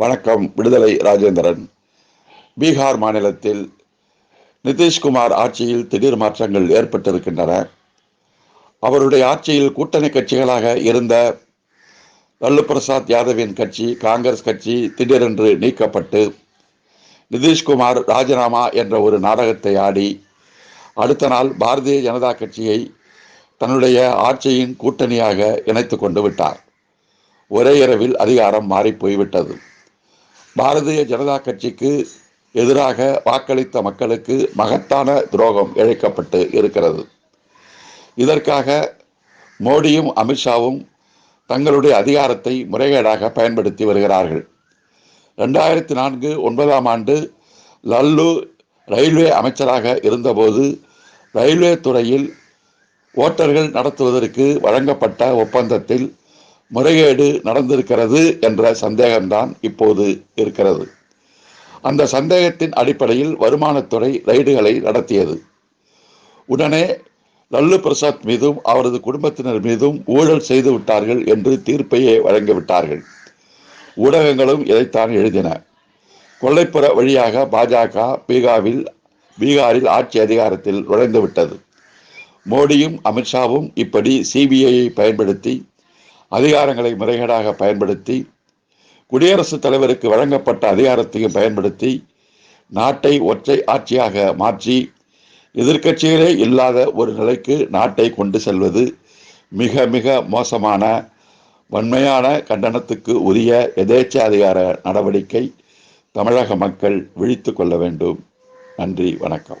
வணக்கம் விடுதலை ராஜேந்திரன். பீகார் மாநிலத்தில் நிதிஷ்குமார் ஆட்சியில் திடீர் மாற்றங்கள் ஏற்பட்டிருக்கின்றன. அவருடைய ஆட்சியில் கூட்டணி கட்சிகளாக இருந்த லல்லு பிரசாத் யாதவின் கட்சி காங்கிரஸ் கட்சி திடீரென்று நீக்கப்பட்டு நிதிஷ்குமார் ராஜினாமா என்ற ஒரு நாடகத்தை ஆடி அடுத்த நாள் பாரதிய ஜனதா கட்சியை தன்னுடைய ஆட்சியின் கூட்டணியாக இணைத்து கொண்டு விட்டார். ஒரே இரவில் அதிகாரம் மாறி போய்விட்டது. பாரதிய ஜனதா கட்சிக்கு எதிராக வாக்களித்த மக்களுக்கு மகத்தான துரோகம் இழைக்கப்பட்டு இருக்கிறது. இதற்காக மோடியும் அமித்ஷாவும் தங்களுடைய அதிகாரத்தை முறைகேடாக பயன்படுத்தி வருகிறார்கள். ரெண்டாயிரத்தி நான்கு ஒன்பதாம் ஆண்டு லல்லு ரயில்வே அமைச்சராக இருந்தபோது ரயில்வே துறையில் ஓட்டர்கள் நடத்துவதற்கு வழங்கப்பட்ட ஒப்பந்தத்தில் முறைகேடு நடந்திருக்கிறது என்ற சந்தேகம்தான் இப்போது இருக்கிறது. அந்த சந்தேகத்தின் அடிப்படையில் வருமானத்துறை ரைடுகளை நடத்தியது. உடனே லல்லு பிரசாத் மீதும் அவரது குடும்பத்தினர் மீதும் ஊழல் செய்து விட்டார்கள் என்று தீர்ப்பையே வழங்கிவிட்டார்கள் ஊடகங்களும் இதைத்தான் எழுதின. கொள்ளைப்புற வழியாக பாஜக பீகாவில் பீகாரில் ஆட்சி அதிகாரத்தில் நுழைந்துவிட்டது. மோடியும் அமித்ஷாவும் இப்படி சிபிஐயை பயன்படுத்தி அதிகாரங்களை முறைகேடாக பயன்படுத்தி குடியரசுத் தலைவருக்கு வழங்கப்பட்ட அதிகாரத்தையும் பயன்படுத்தி நாட்டை ஒற்றை ஆட்சியாக மாற்றி எதிர்க்கட்சிகளே இல்லாத ஒரு நிலைக்கு நாட்டை கொண்டு செல்வது மிக மிக மோசமான வன்மையான கண்டனத்துக்கு உரிய எதேச்ச அதிகார நடவடிக்கை தமிழக மக்கள் விழித்து கொள்ள வேண்டும். நன்றி வணக்கம்.